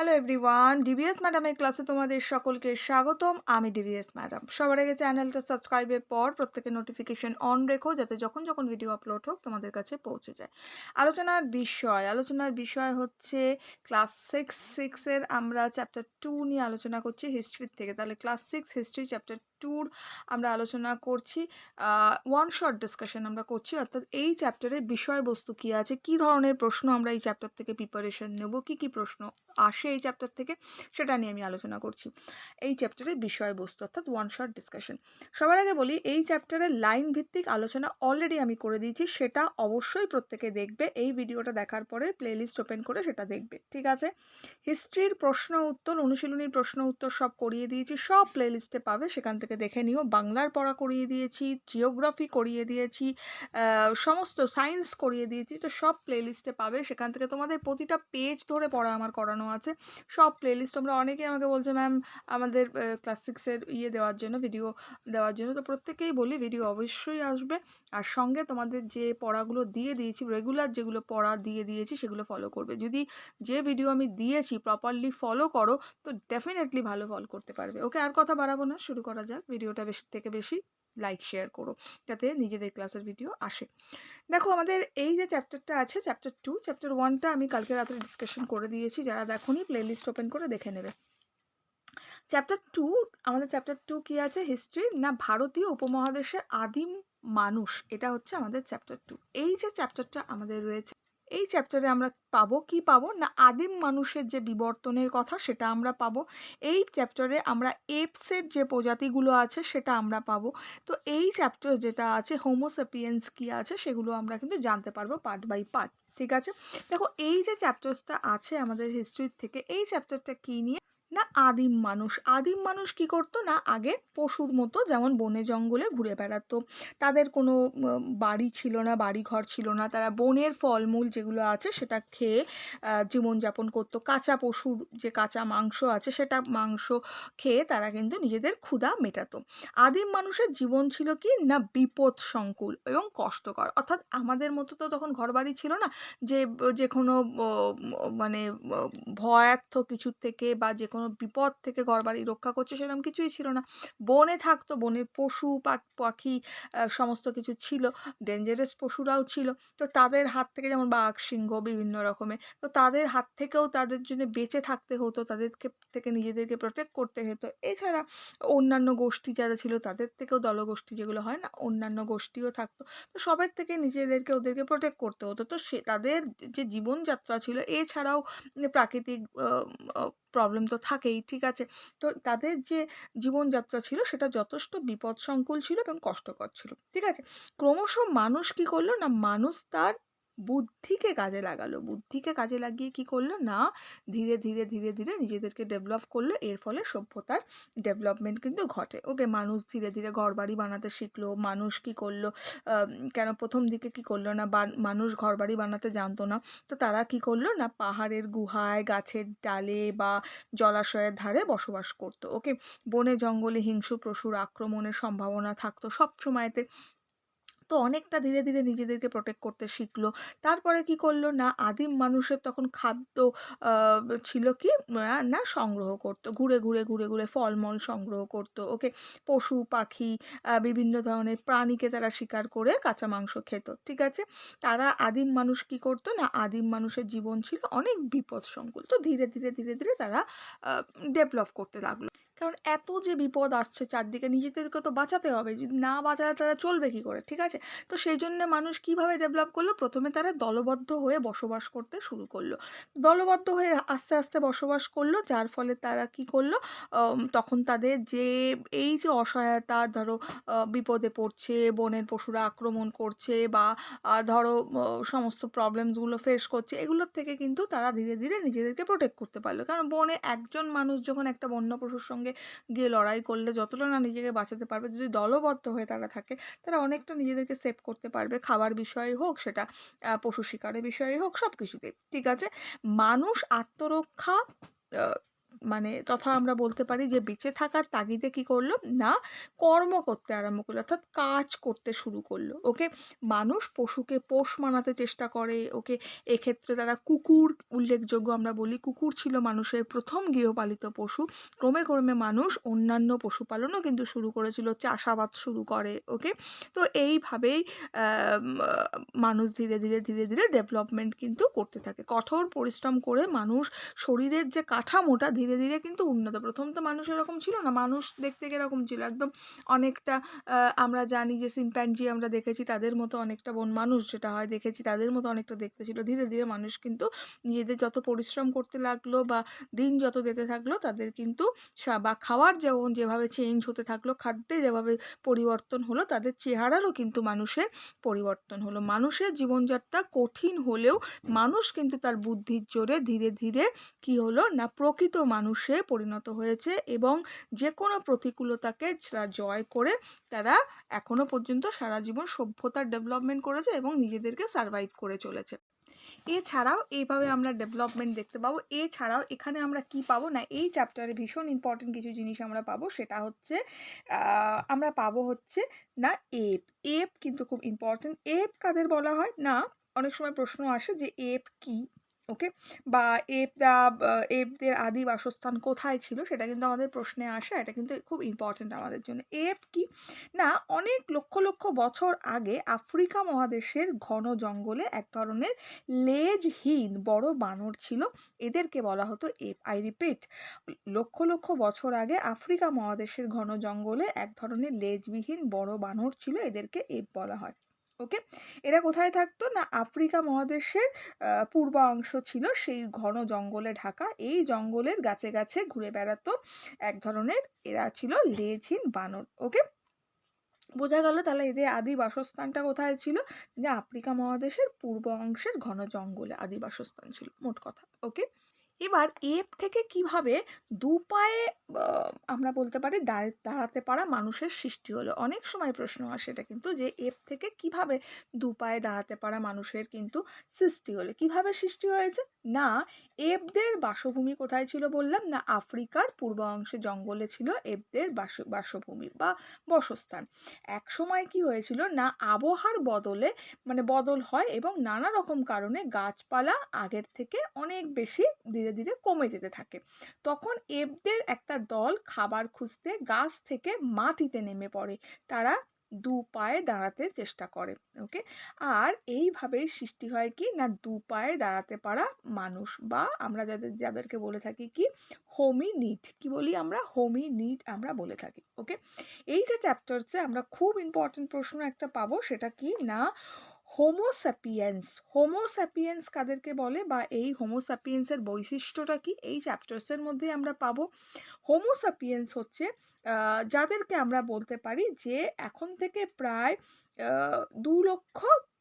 Hello everyone DBS ম্যাডামের ক্লাসে তোমাদের সকলকে স্বাগতম। আমি ডিবিএস ম্যাডাম সবার আগে চ্যানেলটা সাবস্ক্রাইবের পর প্রত্যেকের নোটিফিকেশন অন রেখো, যাতে যখন যখন ভিডিও আপলোড হোক তোমাদের কাছে পৌঁছে যায়। আলোচনার বিষয় আলোচনার বিষয় হচ্ছে ক্লাস সিক্স সিক্সের আমরা চ্যাপ্টার টু নিয়ে আলোচনা করছি হিস্ট্রির থেকে। তাহলে ক্লাস সিক্স হিস্ট্রি চ্যাপ্টার টুর আমরা আলোচনা করছি ওয়ান শর্ট ডিসকাশন আমরা করছি, অর্থাৎ এই চ্যাপ্টারের বিষয়বস্তু কী আছে, কী ধরনের প্রশ্ন আমরা এই চ্যাপ্টার থেকে প্রিপারেশন নেব, কী কী প্রশ্ন আসে এই চ্যাপ্টার থেকে, সেটা নিয়ে আমি আলোচনা করছি। এই চ্যাপ্টারের বিষয়বস্তু, অর্থাৎ ওয়ান শর্ট ডিসকাশন সবার আগে বলি, এই চ্যাপ্টারের লাইন ভিত্তিক আলোচনা অলরেডি আমি করে দিয়েছি, সেটা অবশ্যই প্রত্যেকে দেখবে, এই ভিডিওটা দেখার পরে প্লেলিস্ট ওপেন করে সেটা দেখবে, ঠিক আছে? হিস্ট্রির প্রশ্ন উত্তর, অনুশীলনীর প্রশ্ন উত্তর সব করিয়ে দিয়েছি, সব প্লেলিস্টে পাবে, সেখান থেকে দেখে নিও। বাংলার পড়া করিয়ে দিয়েছি জিওগ্রাফি করিয়ে দিয়েছি সমস্ত সায়েন্স করিয়ে দিয়েছি। তো সব প্লেলিস্টে পাবে। সেখান থেকে তোমাদের প্রতিটা পেজ ধরে পড়া আমার করানো আছে। সব প্লেলিস্ট তোমরা অনেকেই আমাকে বলছে ম্যাম আমাদের ক্লাস সিক্সের ইয়ে দেওয়ার জন্য ভিডিও দেওয়ার জন্য। তো প্রত্যেকেই বলি ভিডিও অবশ্যই আসবে। আর সঙ্গে তোমাদের যে পড়াগুলো দিয়ে দিয়েছি রেগুলার যেগুলো পড়া দিয়ে দিয়েছি, সেগুলো ফলো করবে। যদি যে ভিডিও আমি দিয়েছি প্রপারলি ফলো করো, তো ডেফিনেটলি ভালো ফল করতে পারবে। ওকে আর কথা বাড়াবো না, শুরু করা যাক। ভিডিওটা বেশি, থেকে বেশি লাইক শেয়ার করো, যাতে নিজেদের ক্লাসের ভিডিও আসে। দেখো আমাদের এই যে চ্যাপ্টারটা আছে চ্যাপ্টার টু চ্যাপ্টার ওয়ানটা আমি কালকে রাত্রে ডিসকাশন করে দিয়েছি, যারা দেখোনি প্লেলিস্ট ওপেন করে দেখে নেবে। চ্যাপ্টার টু আমাদের চ্যাপ্টার টু কী আছে? হিস্ট্রি না ভারতীয় উপমহাদেশের আদিম মানুষ, এটা হচ্ছে আমাদের চ্যাপ্টার টু এই যে চ্যাপ্টারটা আমাদের রয়েছে এই চ্যাপ্টারে আমরা পাবো, কি পাবো? না, আদিম মানুষের যে বিবর্তনের কথা সেটা আমরা পাবো। এই চ্যাপ্টারে আমরা এপসের যে প্রজাতিগুলো আছে সেটা আমরা পাবো। তো এই চ্যাপ্টার যেটা আছে হোমোসেপিয়েন্স কি আছে সেগুলো আমরা কিন্তু জানতে পারব পার্ট বাই পার্ট ঠিক আছে? দেখো, এই যে চ্যাপ্টার্সটা আছে আমাদের হিস্ট্রির থেকে, এই চ্যাপ্টারটা কী নিয়ে না আদিম মানুষ। আদিম মানুষ কি করতো না, আগে পশুর মতো যেমন বনে জঙ্গলে ঘুরে বেড়াতো। তাদের কোনো বাড়ি ছিল না বাড়ি ঘর ছিল না। তারা বনের ফলমূল যেগুলো আছে সেটা খেয়ে জীবনযাপন করতো। কাঁচা পশুর যে কাঁচা মাংস আছে সেটা মাংস খেয়ে তারা কিন্তু নিজেদের ক্ষুধা মেটাতো। আদিম মানুষের জীবন ছিল কি? না বিপদ সংকুল এবং কষ্টকর। অর্থাৎ আমাদের মতো তো তখন ঘরবাড়ি ছিল না যে যে কোনো মানে ভয়ার্থ কিছুর থেকে বা যে কোনো কোনো বিপদ থেকে ঘরবাড়ি রক্ষা করছে সেরকম কিছুই ছিল না। বনে থাকতো, বনের পশু পাখি সমস্ত কিছু ছিল ডেঞ্জারাস পশুরাও ছিল। তো তাদের হাত থেকে যেমন বাঘ, সিংহ, বিভিন্ন রকমের, তো তাদের হাত থেকেও তাদের জন্য বেঁচে থাকতে হতো, তাদেরকে থেকে নিজেদেরকে প্রোটেক্ট করতে হতো। এছাড়া অন্যান্য গোষ্ঠী যারা ছিল, তাদের থেকেও দলগোষ্ঠী যেগুলো হয় না, অন্যান্য গোষ্ঠীও থাকতো। তো সবের থেকে নিজেদেরকে ওদেরকে প্রোটেক্ট করতে হতো। তো সে, তাদের যে জীবনযাত্রা ছিল, এছাড়াও প্রাকৃতিক প্রবলেম তো থাকেই, ঠিক আছে? তো তাদের যে জীবনযাত্রা ছিল, সেটা যথেষ্ট বিপদসংকুল ছিল এবং কষ্টকর ছিল, ঠিক আছে? ক্রমশ মানুষ কি করল না, মানুষ তার বুদ্ধিকে কাজে লাগালো। বুদ্ধিকে কাজে লাগিয়ে কি করল? না, ধীরে ধীরে ধীরে ধীরে নিজেদেরকে ডেভেলপ করল। এর ফলে সভ্যতার ডেভেলপমেন্ট কিন্তু ঘটে। ওকে, মানুষ ধীরে ধীরে ঘর বাড়ি বানাতে শিখলো। মানুষ কি করল? কেন প্রথম দিকে কি করল না? মানুষ ঘর বাড়ি বানাতে জানতো না। তো তারা কি করল? না, পাহাড়ের গুহায়, গাছের ডালে বা জলাশয়ের ধারে বসবাস করতো। ওকে, বনে জঙ্গলে হিংস্র পশুর আক্রমণের সম্ভাবনা থাকতো। সব সময়তে তো অনেকটা ধীরে ধীরে নিজেদেরকে প্রোটেক্ট করতে শিখলো। তারপরে কি করল? না, আদিম মানুষের তখন খাদ্য ছিল কি? না সংগ্রহ করতো। ঘুরে ঘুরে ঘুরে ঘুরে ফলমল সংগ্রহ করতো। ওকে পশু, পাখি বিভিন্ন ধরনের প্রাণীকে তারা শিকার করে কাঁচা মাংস খেত, ঠিক আছে? তারা আদিম মানুষ কি করতো? না, আদিম মানুষের জীবন ছিল অনেক বিপদ সংকুল তো ধীরে ধীরে ধীরে ধীরে তারা ডেভেলপ করতে লাগল। কারণ এত যে বিপদ আসছে চারদিকে নিজেদেরকে তো বাঁচাতে হবে। না বাঁচালে তারা চলবে কী করে? ঠিক আছে? তো সেই জন্য মানুষ কীভাবে ডেভেলপ করল? প্রথমে তারা দলবদ্ধ হয়ে বসবাস করতে শুরু করল। দলবদ্ধ হয়ে আস্তে আস্তে বসবাস করল, যার ফলে তারা কি করল? তখন তাদের যে, এই যে অসহায়তা, ধরো বিপদে পড়ছে, বনের পশুরা আক্রমণ করছে বা ধরো সমস্ত প্রবলেমসগুলো ফেস করছে, এগুলোর থেকে কিন্তু তারা ধীরে ধীরে নিজেদেরকে প্রোটেক্ট করতে পারল। কারণ বনে একজন মানুষ যখন একটা বন্য পশুর সঙ্গে সঙ্গে গিয়ে লড়াই করলে যতটা না নিজেকে বাঁচাতে পারবে, যদি দলবদ্ধ হয়ে তারা থাকে, তারা অনেকটা নিজেদেরকে সেভ করতে পারবে। খাবার বিষয়ে হোক, সেটা পশু শিকারের বিষয়ে হোক সব কিছুতে ঠিক আছে? মানুষ আত্মরক্ষা মানে তথা আমরা বলতে পারি যে, বেঁচে থাকার তাগিদে কি করল? না, কর্ম করতে আরম্ভ করল, অর্থাৎ কাজ করতে শুরু করল। ওকে, মানুষ পশুকে পোষ মানাতে চেষ্টা করে। ওকে, এক্ষেত্রে তারা কুকুর, উল্লেখযোগ্য আমরা বলি, কুকুর ছিল মানুষের প্রথম গৃহপালিত পশু। ক্রমে ক্রমে মানুষ অন্যান্য পশুপালনও কিন্তু শুরু করেছিল, চাষাবাদ শুরু করে। ওকে, তো এইভাবেই মানুষ ধীরে ধীরে ধীরে ধীরে ডেভেলপমেন্ট কিন্তু করতে থাকে। কঠোর পরিশ্রম করে মানুষ শরীরের যে কাঠামোটা ধীরে ধীরে কিন্তু উন্নত। প্রথম তো মানুষ এরকম ছিল না, মানুষ দেখতে কীরকম ছিল? একদম অনেকটা আমরা জানি যে সিম্প্যাঞ্জি আমরা দেখেছি, তাদের মতো অনেকটা বন মানুষ যেটা হয়, দেখেছি, তাদের মতো অনেকটা দেখতে ছিল। ধীরে ধীরে মানুষ কিন্তু নিজেদের যত পরিশ্রম করতে লাগল বা দিন যত যেতে থাকল, তাদের কিন্তু বা খাওয়ার যেমন যেভাবে চেঞ্জ হতে থাকল, খাদ্যে যেভাবে পরিবর্তন হলো, তাদের চেহারারও কিন্তু মানুষের পরিবর্তন হলো। মানুষের জীবনযাত্রা কঠিন হলেও মানুষ কিন্তু তার বুদ্ধির জোরে ধীরে ধীরে কি হলো না, প্রকৃত মানুষে পরিণত হয়েছে এবং যে কোনো প্রতিকূলতাকে জয় করে তারা এখনও পর্যন্ত সারা জীবন সভ্যতার ডেভেলপমেন্ট করেছে এবং নিজেদেরকে সারভাইভ করে চলেছে। এছাড়াও এইভাবে আমরা ডেভেলপমেন্ট দেখতে পাবো। এছাড়াও এখানে আমরা কি পাবো? না, এই চ্যাপ্টারে ভীষণ ইম্পর্টেন্ট কিছু জিনিস আমরা পাবো। সেটা হচ্ছে আমরা পাবো হচ্ছে, না এপ এপ কিন্তু খুব ইম্পর্টেন্ট এপ কাদের বলা হয়? না, অনেক সময় প্রশ্ন আসে যে এপ কি? ওকে? বা এপদা এপদের আদি বাসস্থান কোথায় ছিল সেটা কিন্তু আমাদের প্রশ্নে আসে, এটা কিন্তু খুব ইম্পর্টেন্ট আমাদের জন্য। এপ কি? না, অনেক লক্ষ লক্ষ বছর আগে আফ্রিকা মহাদেশের ঘন জঙ্গলে এক ধরনের লেজহীন বড় বানর ছিল, এদেরকে বলা হতো app I repeat lakh lakh বছর আগে আফ্রিকা মহাদেশের ঘন জঙ্গলে এক ধরনের লেজবিহীন বড় বানর ছিল, এদেরকে এপ বলা হয়। ওকে? এরা কোথায় থাকতো? না, আফ্রিকা মহাদেশের পূর্বাংশ ছিল সেই ঘন জঙ্গলে ঢাকা। এই জঙ্গলের গাছে গাছে ঘুরে বেড়াতো এক ধরনের, এরা ছিল লেজহীন বানর, ওকে? বোঝা গেল তাহলে এদের আদি বাসস্থানটা কোথায় ছিল? যে আফ্রিকা মহাদেশের পূর্ব অংশের ঘন জঙ্গলে আদি বাসস্থান ছিল, মোট কথা, ওকে? এবার এপ থেকে কীভাবে দু পায়ে আমরা বলতে পারি দাঁড়ে- দাঁড়াতে পারা মানুষের সৃষ্টি হলো? অনেক সময় প্রশ্ন আসে এটা কিন্তু যে এপ থেকে কীভাবে দু পায়ে দাঁড়াতে পারা মানুষের কিন্তু সৃষ্টি হলো? কীভাবে সৃষ্টি হয়েছে? না এপদের বাসভূমি কোথায় ছিল বললাম? না, আফ্রিকার পূর্ব অংশে জঙ্গলে ছিল এপদের বাস, বাসভূমি বা বসস্থান। এক সময় কি হয়েছিল? না, আবহাওয়ার বদলে মানে বদল হয় এবং নানা রকম কারণে গাছপালা আগের থেকে অনেক বেশি ধীরে ধীরে কমে যেতে থাকে। তখন এবদের একটা দল খাবার খুঁজতে গাছ থেকে মাটিতে নেমে পড়ে। তারা দু পায়ে দাঁড়াতে চেষ্টা করে ওকে আর এইভাবেই সৃষ্টি হয় কি? না, দু পায়ে দাঁড়াতে পারা মানুষ বা আমরা যাদের, যাদেরকে বলে থাকি কি? হোমি নিট কি বলি আমরা? হোমি নিট আমরা বলে থাকি ওকে এই যে চ্যাপ্টারসে আমরা খুব ইম্পর্টেন্ট প্রশ্ন একটা পাবো, সেটা কি? না হোমোস্যাপিয়েন্স হোমোস্যাপিয়েন্স কাদেরকে বলে? বা এই হোমোস্যাপিয়েন্সের বৈশিষ্ট্যটা কি? এই চ্যাপ্টার্সের মধ্যে আমরা পাবো। হোমোস্যাপিয়েন্স হচ্ছে যাদেরকে আমরা বলতে পারি যে এখন থেকে প্রায় দু লক্ষ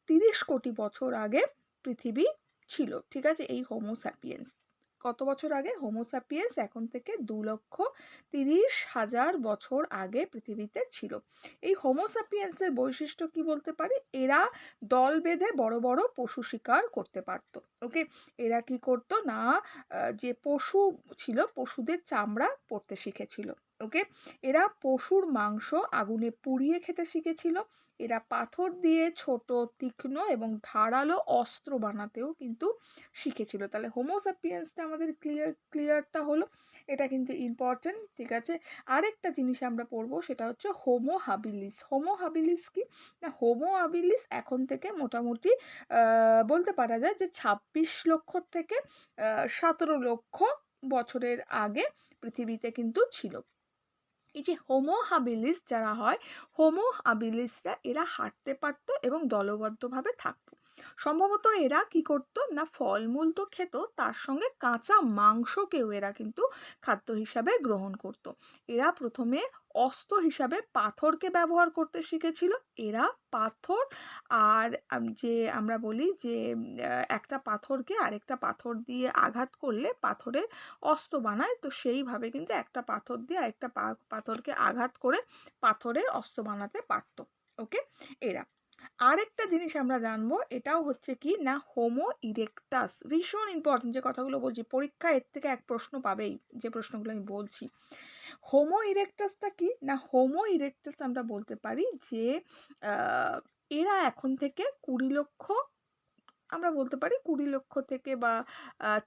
তিরিশ কোটি বছর আগে পৃথিবী ছিল। ঠিক আছে? এই হোমোস্যাপিয়েন্স কত বছর আগে হোমোস্যাপিয়েন্স এখন থেকে দু লক্ষ তিরিশ হাজার বছর আগে পৃথিবীতে ছিল। এই হোমোস্যাপিয়েন্সের বৈশিষ্ট্য কি বলতে পারি? এরা দল বেঁধে বড় বড় পশু শিকার করতে পারত। ওকে এরা কি করতো? না যে পশু ছিল, পশুদের চামড়া পড়তে শিখেছিল। ওকে? এরা পশুর মাংস আগুনে পুড়িয়ে খেতে শিখেছিল। এরা পাথর দিয়ে ছোট, তীক্ষ্ণ এবং ধারালো অস্ত্র বানাতেও কিন্তু শিখেছিল। তাহলে হোমোস্যাপিয়েন্সটা আমাদের ক্লিয়ার ক্লিয়ারটা হলো। এটা কিন্তু ইম্পর্টেন্ট ঠিক আছে? আরেকটা জিনিস আমরা পড়ব, সেটা হচ্ছে হোমো হাবিলিস হোমো হাবিলিস কি? না হোমো হাবিলিস এখন থেকে মোটামুটি বলতে পারা যায় যে ছাব্বিশ লক্ষ থেকে সতেরো লক্ষ বছরের আগে পৃথিবীতে কিন্তু ছিল। এই যে হোমো হাবিলিস যারা হয় হোমো হাবিলিসরা এরা হাঁটতে পারতো এবং দলবদ্ধভাবে থাকতো। সম্ভবত এরা কি করতো? না ফলমূল তো খেত, তার সঙ্গে কাঁচা মাংসকেও এরা কিন্তু খাদ্য হিসাবে গ্রহণ করত। এরা প্রথমে অস্ত্র হিসাবে পাথরকে ব্যবহার করতে শিখেছিল। এরা পাথর আর যে আমরা বলি যে একটা পাথরকে আরেকটা পাথর দিয়ে আঘাত করলে পাথরের অস্ত্র বানায়। তো সেইভাবে কিন্তু একটা পাথর দিয়ে আরেকটা পাথরকে আঘাত করে পাথরের অস্ত্র বানাতে পারতো। ওকে? এরা। আরেকটা জিনিস আমরা জানব, এটাও হচ্ছে কি, না হোমো ইরেকটাস ভীষণ ইম্পর্টেন্ট যে কথাগুলো বলছি, পরীক্ষা এর থেকে এক প্রশ্ন পাবেই, যে প্রশ্নগুলো আমি বলছি। হোমো ইরেকটাসটা কি? না হোমো ইরেকটাস আমরা বলতে পারি যে এরা এখন থেকে কুড়ি লক্ষ, আমরা বলতে পারি কুড়ি লক্ষ থেকে বা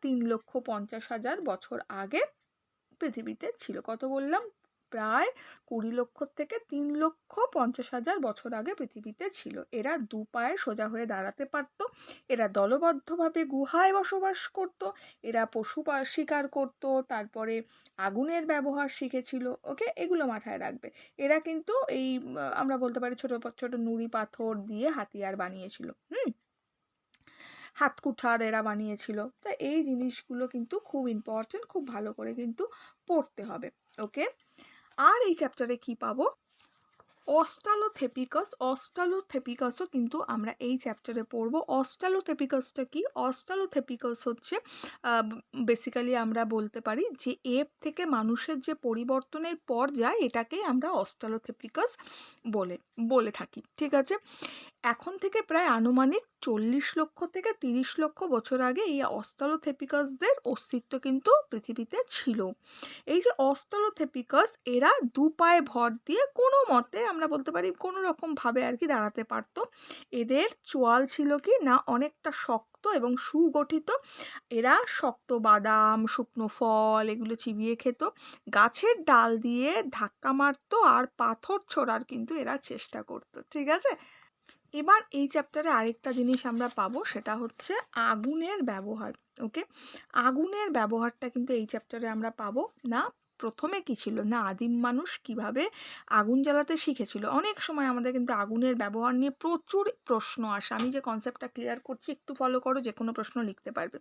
তিন লক্ষ পঞ্চাশ হাজার বছর আগে পৃথিবীতে ছিল। কত বললাম? প্রায় কুড়ি লক্ষ থেকে তিন লক্ষ পঞ্চাশ হাজার বছর আগে পৃথিবীতে ছিল। এরা দু পায়ে সোজা হয়ে দাঁড়াতে পারত। এরা দলবদ্ধভাবে গুহায় বসবাস করত। এরা পশু শিকার করত। তারপরে আগুনের ব্যবহার শিখেছিল। ওকে? এগুলো মাথায় রাখবে। এরা কিন্তু এই, আমরা বলতে পারি ছোট ছোট নুড়ি পাথর দিয়ে হাতিয়ার বানিয়েছিল। হুম? হাত কুঠার এরা বানিয়েছিল। তো এই জিনিসগুলো কিন্তু খুব ইম্পর্টেন্ট খুব ভালো করে কিন্তু পড়তে হবে। ওকে? আর এই চ্যাপ্টারে কি পাবো? অস্টালোথেপিকাস অস্টালোথেপিকাসও কিন্তু আমরা এই চ্যাপ্টারে পড়ব। অস্টালোথেপিকাসটা কি? অস্টালোথেপিকাস হচ্ছে বেসিক্যালি আমরা বলতে পারি যে এপ থেকে মানুষের যে পরিবর্তনের পর যায় এটাকে আমরা অস্টালোথেপিকাস বলে বলে থাকি। ঠিক আছে? এখন থেকে প্রায় আনুমানিক চল্লিশ লক্ষ থেকে তিরিশ লক্ষ বছর আগে এই অস্টালোথেপিকাসদের অস্তিত্ব কিন্তু পৃথিবীতে ছিল। এই যে অস্টালোথেপিকাস এরা দু পায়ে ভর দিয়ে কোনো মতে আমরা বলতে পারি কোনো রকম ভাবে আর কি দাঁড়াতে পারতো। এদের চোয়াল ছিল কি না অনেকটা শক্ত এবং সুগঠিত। এরা শক্ত বাদাম, শুকনো ফল এগুলো চিবিয়ে খেত। গাছের ডাল দিয়ে ধাক্কা মারতো আর পাথর ছোড়ার কিন্তু এরা চেষ্টা করতো, ঠিক আছে? এবার এই চ্যাপ্টারে আরেকটা জিনিস আমরা পাবো, সেটা হচ্ছে আগুনের ব্যবহার ওকে আগুনের ব্যবহারটা কিন্তু এই চ্যাপ্টারে আমরা পাবো। না প্রথমে কি ছিল? না, আদিম মানুষ কীভাবে আগুন জ্বালাতে শিখেছিল? অনেক সময় আমাদের কিন্তু আগুনের ব্যবহার নিয়ে প্রচুর প্রশ্ন আসে। আমি যে কনসেপ্টটা ক্লিয়ার করছি, একটু ফলো করো যে কোনো প্রশ্ন লিখতে পারবে।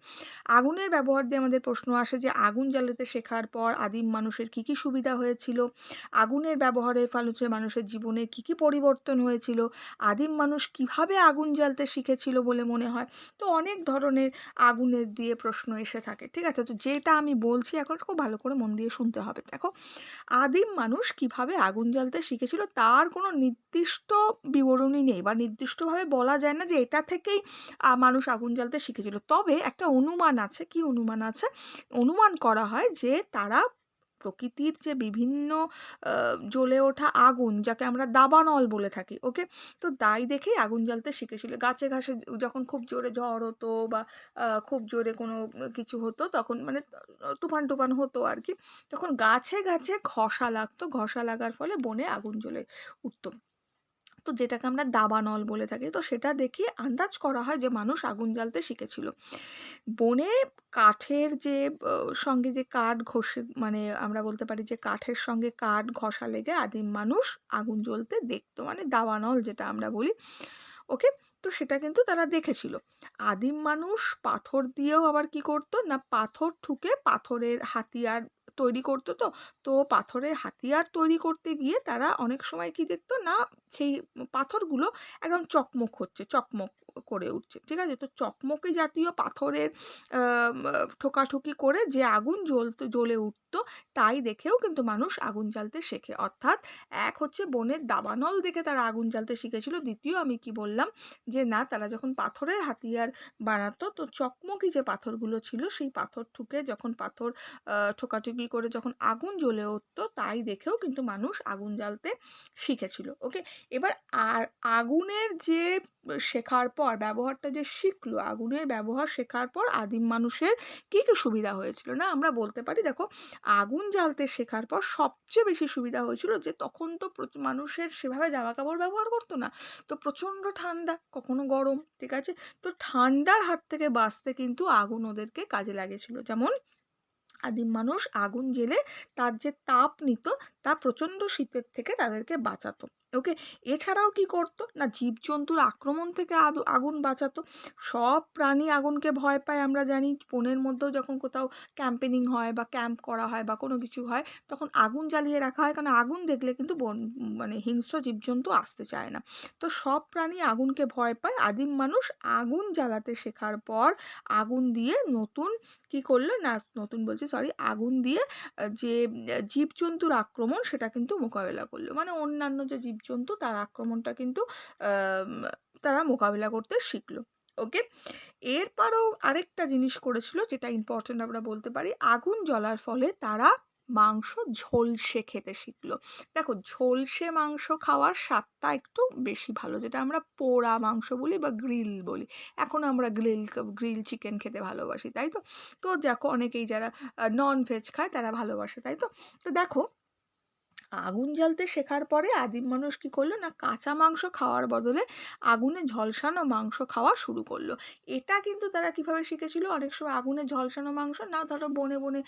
আগুনের ব্যবহার দিয়ে আমাদের প্রশ্ন আসে যে, আগুন জ্বালাতে শেখার পর আদিম মানুষের কি কি সুবিধা হয়েছিল? আগুনের ব্যবহারের ফলে হচ্ছে মানুষের জীবনে কি কি পরিবর্তন হয়েছিল? আদিম মানুষ কীভাবে আগুন জ্বালতে শিখেছিল বলে মনে হয়? তো অনেক ধরনের আগুনের দিয়ে প্রশ্ন এসে থাকে, ঠিক আছে? তো যেটা আমি বলছি, এখন খুব ভালো করে মন দিয়ে শুনতে হবে। দেখো, আদিম মানুষ কীভাবে আগুন জ্বালতে শিখেছিল তার কোনো নির্দিষ্ট বিবরণী নেই বা নির্দিষ্টভাবে বলা যায় না যে এটা থেকেই মানুষ আগুন জ্বালতে শিখেছিল। তবে একটা অনুমান আছে, কি অনুমান আছে? অনুমান করা হয় যে তারা প্রকৃতির যে বিভিন্ন জ্বলে ওঠা আগুন, যাকে আমরা দাবানল বলে থাকি, ওকে? তো তাই দেখেই আগুন জ্বালতে শিখেছিল। গাছে ঘাসে যখন খুব জোরে ঝড় হতো বা খুব জোরে কোনো কিছু হতো, তখন মানে তুফান টুফান হতো আর কি, তখন গাছে গাছে ঘষা লাগতো। ঘষা লাগার ফলে বনে আগুন জ্বলে উঠতো। তো যেটাকে আমরা দাবানল বলে থাকি, তো সেটা দেখে আন্দাজ করা হয় যে মানুষ আগুন জ্বালতে শিখেছিল। বনে কাঠের যে সঙ্গে যে কাঠ ঘষে মানে আমরা বলতে পারি যে কাঠের সঙ্গে কাঠ ঘষা লেগে আদিম মানুষ আগুন জ্বলতে দেখতো মানে দাবানল যেটা আমরা বলি। ওকে? তো সেটা কিন্তু তারা দেখেছিল। আদিম মানুষ পাথর দিয়েও আবার কি করতো? না, পাথর ঠুকে পাথরের হাতিয়ার তৈরি করতো তো? তো পাথরের হাতিয়ার তৈরি করতে গিয়ে তারা অনেক সময় কি দেখতো? না, সেই পাথরগুলো একদম চকমক হচ্ছে, চকমক। করে উঠছে, ঠিক আছে? তো চকমকে জাতীয় পাথরের ঠোকাঠুকি করে যে আগুন জ্বলতে, জ্বলে উঠতো, তাই দেখেও কিন্তু মানুষ আগুন জ্বালতে শেখে। অর্থাৎ এক হচ্ছে বনের দাবানল দেখে তারা আগুন জ্বালতে শিখেছিল, দ্বিতীয় আমি কি বললাম যে না, তারা যখন পাথরের হাতিয়ার বানাতো, তো চকমকি যে পাথরগুলো ছিল, সেই পাথর ঠুকে যখন পাথর ঠোকাঠুকি করে যখন আগুন জ্বলে উঠতো, তাই দেখেও কিন্তু মানুষ আগুন জ্বালতে শিখেছিল, ওকে? এবার আর আগুনের যে শেখার পর ব্যবহারটা যে শিখলো, আগুনের ব্যবহার শেখার পর আদিম মানুষের কী কী সুবিধা হয়েছিল না? আমরা বলতে পারি, দেখো, আগুন জ্বালতে শেখার পর সবচেয়ে বেশি সুবিধা হয়েছিল যে তখন তো মানুষের সেভাবে জামা কাপড় ব্যবহার করতো না। তো প্রচণ্ড ঠান্ডা, কখনো গরম, ঠিক আছে? তো ঠান্ডার হাত থেকে বাঁচতে কিন্তু আগুন ওদেরকে কাজে লাগেছিল যেমন আদিম মানুষ আগুন জ্বেলে তার যে তাপ নিত তা প্রচণ্ড শীতের থেকে তাদেরকে বাঁচাতো। ওকে, এছাড়াও কি করতো? না, জীবজন্তুর আক্রমণ থেকে আগুন বাঁচাতো। সব প্রাণী আগুনকে ভয় পায় আমরা জানি। বনের মধ্যেও যখন কোথাও ক্যাম্পেনিং হয় বা ক্যাম্প করা হয় বা কোনো কিছু হয়, তখন আগুন জ্বালিয়ে রাখা হয়। কারণ আগুন দেখলে কিন্তু বন মানে হিংস্র জীবজন্তু আসতে চায় না। তো সব প্রাণী আগুনকে ভয় পায়। আদিম মানুষ আগুন জ্বালাতে শেখার পর আগুন দিয়ে নতুন কি করল? না, নতুন বলছি সরি আগুন দিয়ে যে জীবজন্তুর আক্রমণ সেটা কিন্তু মোকাবেলা করল। মানে অন্যান্য যে জীবজন্তু তার আক্রমণটা কিন্তু তারা মোকাবেলা করতে শিখলো। ওকে? এরপরও আরেকটা জিনিস করেছিল যেটা ইম্পর্টেন্ট আমরা বলতে পারি, আগুন জ্বলার ফলে তারা মাংস ঝোলসে খেতে শিখলো। দেখো, ঝোলসে মাংস খাওয়ার স্বাদটা একটু বেশি ভালো, যেটা আমরা পোড়া মাংস বলি বা গ্রিল বলি। এখন আমরা গ্রিল গ্রিল চিকেন খেতে ভালোবাসি, তাই তো? তো দেখো, অনেকেই যারা নন ভেজ খায় তারা ভালোবাসে, তাই তো? তো দেখো আগুন জ্বালতে শেখার পরে আদিম মানুষ কী করল? না, কাঁচা মাংস খাওয়ার বদলে আগুনে ঝলসানো মাংস খাওয়া শুরু করল। এটা কিন্তু তারা কীভাবে শিখেছিল? অনেক সময় আগুনে ঝলসানো মাংস, না, ধরো বনে বনে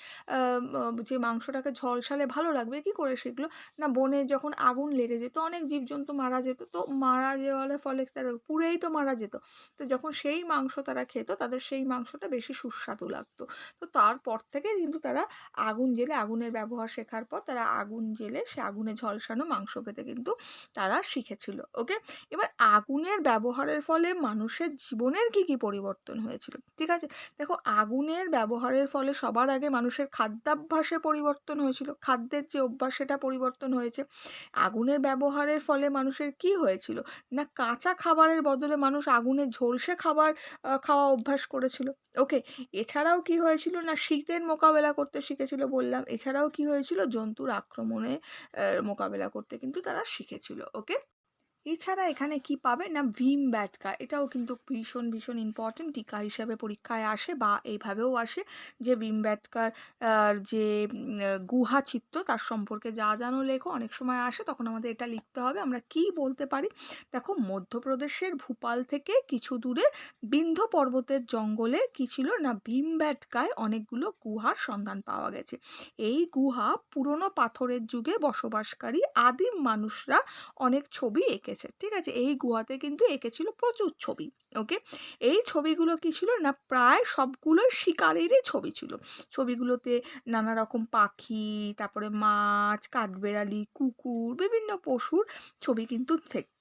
যে মাংসটাকে ঝলসালে ভালো লাগবে, কি করে শিখলো? না, বনে যখন আগুন লেগে যেত, অনেক জীবজন্তু মারা যেত, তো মারা যাওয়ার ফলে তারা পুড়েই তো মারা যেত। তো যখন সেই মাংস তারা খেত, তাদের সেই মাংসটা বেশি সুস্বাদু লাগতো। তো তারপর থেকে কিন্তু তারা আগুন জেলে, আগুনের ব্যবহার শেখার পর তারা আগুন জেলে সে আগুনে ঝলসানো মাংস খেতে কিন্তু তারা শিখেছিল ওকে এবার আগুনের ব্যবহারের ফলে মানুষের জীবনের কি কি পরিবর্তন হয়েছিল? ঠিক আছে? দেখো, আগুনের ব্যবহারের ফলে সবার আগে মানুষের খাদ্যাভ্যাসে পরিবর্তন হয়েছিল, খাদ্যের যে অভ্যাস সেটা পরিবর্তন হয়েছে। আগুনের ব্যবহারের ফলে মানুষের কি হয়েছিল? না, কাঁচা খাবারের বদলে মানুষ আগুনে ঝলসে খাবার খাওয়া অভ্যাস করেছিল ওকে এছাড়াও কি হয়েছিল? না, শীতের মোকাবেলা করতে শিখেছিল বললাম। এছাড়াও কি হয়েছিল? জন্তুর আক্রমণে মোকাবেলা করতে কিন্তু তারা শিখেছিল ওকে এছাড়া এখানে কি পাবে না, ভীম ব্যাটকা। এটাও কিন্তু ভীষণ ভীষণ ইম্পর্টেন্ট টিকা হিসাবে পরীক্ষায় আসে বা এইভাবেও আসে যে ভীম ব্যাটকার যে গুহা চিত্র তার সম্পর্কে যা জানো লেখো, অনেক সময় আসে, তখন আমাদের এটা লিখতে হবে। আমরা কি বলতে পারি? দেখো, মধ্যপ্রদেশের ভূপাল থেকে কিছু দূরে বিন্ধ পর্বতের জঙ্গলে কি ছিল? না, ভীম ব্যাটকায় অনেকগুলো গুহার সন্ধান পাওয়া গেছে। এই গুহা পুরনো পাথরের যুগে বসবাসকারী আদিম মানুষরা অনেক ছবি এঁকে এঁকেছে। ঠিক আছে? এই গুহাতে কিন্তু এঁকেছিল প্রচুর ছবি, ওকে? এই ছবিগুলো কি ছিল না, প্রায় সবগুলোই শিকারেরই ছবি ছিল। ছবিগুলোতে নানা রকম পাখি, তারপরে মাছ, কাঠবেড়ালি, কুকুর, বিভিন্ন পশুর ছবি কিন্তু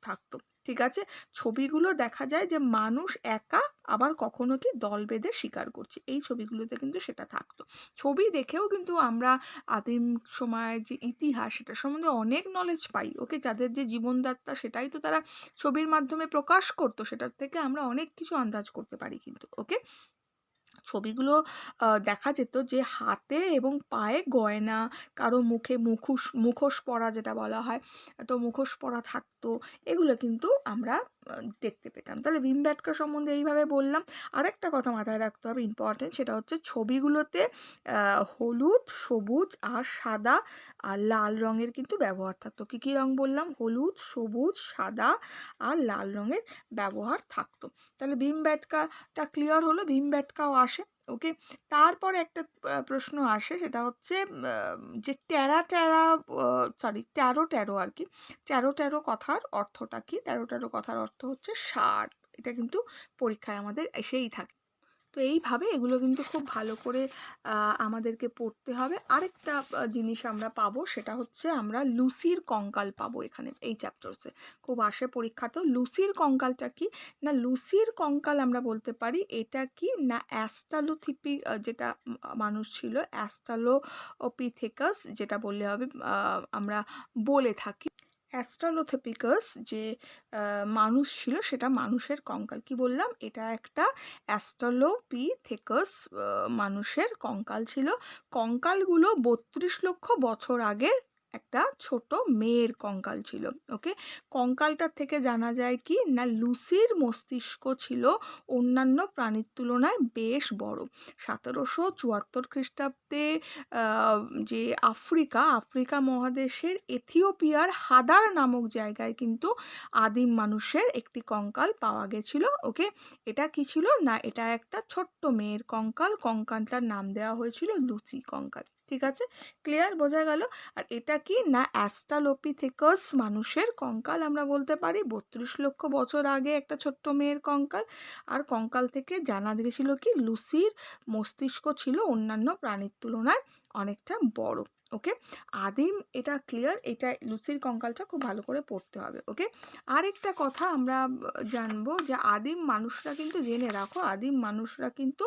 থাকতো। ঠিক আছে? ছবিগুলো দেখা যায় যে মানুষ একা আবার কখনো কি দল বেঁধে শিকার করছে। এই ছবিগুলোতে কিন্তু সেটা থাকতো। ছবি দেখেও কিন্তু আমরা আদিম সময়ের যে ইতিহাস সেটা সম্বন্ধে অনেক নলেজ পাই। ওকে যাদের যে জীবনযাত্রা সেটাই তো তারা ছবির মাধ্যমে প্রকাশ করতো, সেটার থেকে আমরা অনেক কিছু আন্দাজ করতে পারি কিন্তু, ওকে? ছবিগুলো দেখা যেত যে হাতে এবং পায়ে গয়না, কারও মুখে মুখোশ মুখোশ পরা যেটা বলা হয়, তো মুখোশ পরা থাকতো, এগুলো কিন্তু আমরা দেখতে পেতাম। তাহলে ভীম ব্যাটকা সম্বন্ধে এইভাবে বললাম। আরেকটা কথা মাথায় রাখতে হবে ইম্পর্টেন্ট সেটা হচ্ছে ছবিগুলোতে হলুদ, সবুজ আর সাদা আর লাল রঙের কিন্তু ব্যবহার থাকতো। কী কী রঙ বললাম? হলুদ, সবুজ, সাদা আর লাল রঙের ব্যবহার থাকতো। তাহলে ভীম ব্যাটকাটা ক্লিয়ার হলো, ভীম ব্যাটকাও আসে। ওকে? তারপর একটা প্রশ্ন আসে সেটা হচ্ছে যে ট্যারা ট্যারা সরি তেরো ট্যারো আর কি। তেরো ট্যারো কথার অর্থটা কি? তেরো ট্যারো কথার অর্থ হচ্ছে ষাট এটা কিন্তু পরীক্ষায় আমাদের এসেই থাকে তো এইভাবে এগুলো কিন্তু খুব ভালো করে আমাদেরকে পড়তে হবে। আরেকটা জিনিস আমরা পাবো সেটা হচ্ছে আমরা লুসির কঙ্কাল পাবো এখানে, এই চ্যাপ্টার্সে খুব আসে পরীক্ষাতে লুসির কঙ্কালটা কি? না, লুসির কঙ্কাল আমরা বলতে পারি, এটা কি? না, অ্যাস্টালোথিপি যেটা মানুষ ছিল, অ্যাস্টালোপিথেকাস, যেটা বললে হবে আমরা বলে থাকি। অ্যাস্ট্রালোথেপিকাস যে মানুষ ছিল সেটা মানুষের কঙ্কাল। কি বললাম? এটা একটা অ্যাস্ট্রালোপিথেকাস মানুষের কঙ্কাল ছিল। কঙ্কালগুলো বত্রিশ লক্ষ বছর আগের একটা ছোট মেয়ের কঙ্কাল ছিল, ওকে? কঙ্কালটার থেকে জানা যায় কি, না লুসির মস্তিষ্ক ছিল অন্যান্য প্রাণীর তুলনায় বেশ বড়। সতেরোশো চুয়াত্তর খ্রিস্টাব্দে যে আফ্রিকা আফ্রিকা মহাদেশের এথিওপিয়ার হাদার নামক জায়গায় কিন্তু আদিম মানুষের একটি কঙ্কাল পাওয়া গেছিল, ওকে? এটা কি ছিল? না, এটা একটা ছোট্ট মেয়ের কঙ্কাল। কঙ্কালটার নাম দেওয়া হয়েছিল লুচি কঙ্কাল। ঠিক আছে? ক্লিয়ার বোঝা গেল? আর এটা কি? না অ্যাস্টালোপিথেকাস মানুষের কঙ্কাল আমরা বলতে পারি। বত্রিশ লক্ষ বছর আগে একটা ছোট্ট মেয়ের কঙ্কাল। আর কঙ্কাল থেকে জানা গেছিল কি? লুসির মস্তিষ্ক ছিল অন্যান্য প্রাণীর তুলনায় অনেকটা বড়। ওকে? আদিম এটা ক্লিয়ার এটা লুসির কঙ্কালটা খুব ভালো করে পড়তে হবে, ওকে? আরেকটা কথা আমরা জানব যে আদিম মানুষরা কিন্তু, জেনে রাখো, আদিম মানুষরা কিন্তু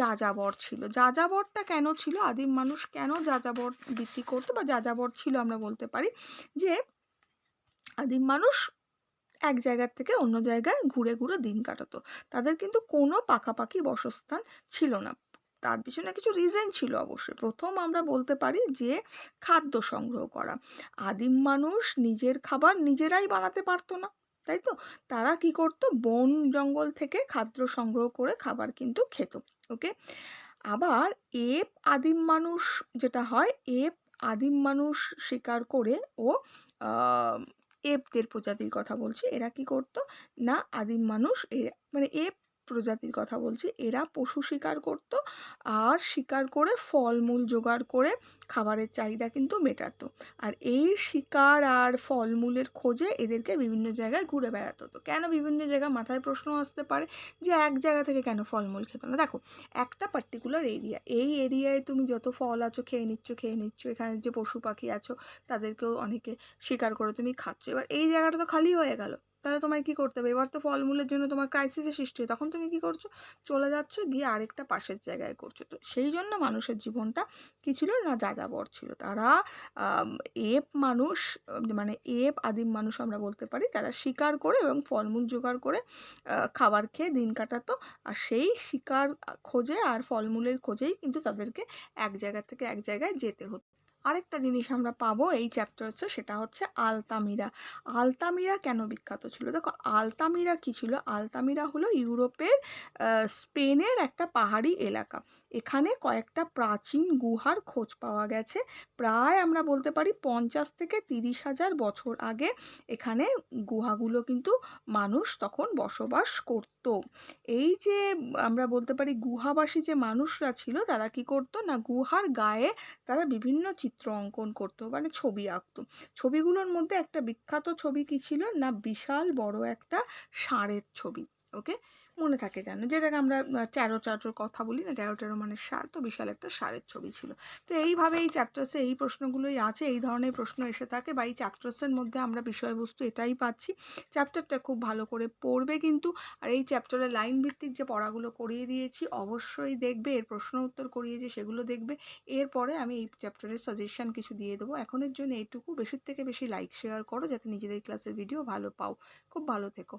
যাযাবর ছিল। যাযাবরটা কেন ছিল? আদিম মানুষ কেন যাযাবর বৃত্তি করতো বা যাযাবর ছিল আমরা বলতে পারি যে, আদিম মানুষ এক জায়গার থেকে অন্য জায়গায় ঘুরে ঘুরে দিন কাটাতো। তাদের কিন্তু কোনো পাকাপাকি বাসস্থান ছিল না। তার পিছনে কিছু রিজন ছিল অবশ্যই। প্রথম আমরা বলতে পারি যে, খাদ্য সংগ্রহ করা। আদিম মানুষ নিজের খাবার নিজেরাই বানাতে পারতো না, তাই তো? তারা কি করতো? বন জঙ্গল থেকে খাদ্য সংগ্রহ করে খাবার কিন্তু খেত ওকে আবার এপ আদিম মানুষ যেটা হয়, এপ আদিম মানুষ শিকার করে ও এপদের প্রজাতির কথা বলছি। এরা কি করতো? না, আদিম মানুষ মানে এপ প্রজাতির কথা বলছি, এরা পশু শিকার করত আর শিকার করে ফলমূল জোগাড় করে খাবারের চাহিদা কিন্তু মেটাতো। আর এই শিকার আর ফলমূলের খোঁজে এদেরকে বিভিন্ন জায়গায় ঘুরে বেড়াতে। হতো কেন বিভিন্ন জায়গায় মাথায় প্রশ্ন আসতে পারে যে এক জায়গা থেকে কেন ফলমূল খেত না? দেখো, একটা পার্টিকুলার এরিয়া এই এরিয়ায় তুমি যত ফল আছো, খেয়ে নিচ্ছ খেয়ে নিচ্ছ, এখানে যে পশু পাখি আছো, তাদেরকেও অনেকে শিকার করে তুমি খাচ্ছ। এবার এই জায়গাটা তো খালি হয়ে গেল। তাহলে তোমায় কি করতে হবে? এবার তো ফলমূলের জন্য তোমার ক্রাইসিসের সৃষ্টি হয়। তখন তুমি কি করছ? চলে যাচ্ছ, গিয়ে আরেকটা পাশের জায়গায় করছ। তো সেই জন্য মানুষের জীবনটা কি ছিল না যাযাবর ছিল। তারা এপ মানুষ মানে এপ আদিম মানুষ আমরা বলতে পারি, তারা শিকার করে এবং ফলমূল জোগাড় করে খাবার খেয়ে দিন কাটাতো। আর সেই শিকার খোঁজে আর ফলমূলের খোঁজেই কিন্তু তাদেরকে এক জায়গা থেকে এক জায়গায় যেতে হতো। আরেকটা জিনিস আমরা পাবো এই চ্যাপ্টার হচ্ছে সেটা হচ্ছে আলতামিরা। আলতামিরা কেন বিখ্যাত ছিল? দেখো, আলতামিরা কি ছিল? আলতামিরা হলো ইউরোপের স্পেনের একটা পাহাড়ি এলাকা। এখানে কয়েকটা প্রাচীন গুহার খোঁজ পাওয়া গেছে। প্রায় আমরা বলতে পারি পঞ্চাশ থেকে তিরিশ হাজার বছর আগে এখানে গুহাগুলো কিন্তু মানুষ তখন বসবাস করত। এই যে আমরা বলতে পারি গুহাবাসী যে মানুষরা ছিল তারা কি করতো না, গুহার গায়ে তারা বিভিন্ন চিত্র অঙ্কন করতো মানে ছবি আঁকতো। ছবিগুলোর মধ্যে একটা বিখ্যাত ছবি কি ছিল না, বিশাল বড় একটা ষাঁড়ের ছবি ওকে মনে থাকে যেন। যেটাকে আমরা ট্যারো ট্যারোর কথা বলি না ট্যারো ট্যারো মানে ষাঁড় তো বিশাল একটা সারের ছবি ছিল। তো এইভাবে এই চ্যাপ্টার্সে এই প্রশ্নগুলোই আছে, এই ধরনের প্রশ্ন এসে থাকে বা এই চ্যাপ্টার্সের মধ্যে আমরা বিষয়বস্তু এটাই পাচ্ছি। চ্যাপ্টারটা খুব ভালো করে পড়বে কিন্তু, আর এই চ্যাপ্টারে লাইন ভিত্তিক যে পড়াগুলো করিয়ে দিয়েছি, অবশ্যই দেখবে, এর প্রশ্ন উত্তর করিয়েছি, সেগুলো দেখবে। এরপরে আমি এই চ্যাপ্টারের সাজেশন কিছু দিয়ে দেবো। এখনের জন্য এইটুকু। বেশির থেকে বেশি লাইক শেয়ার করো, যাতে নিজেদের ক্লাসের ভিডিও ভালো পাও। খুব ভালো থেকো।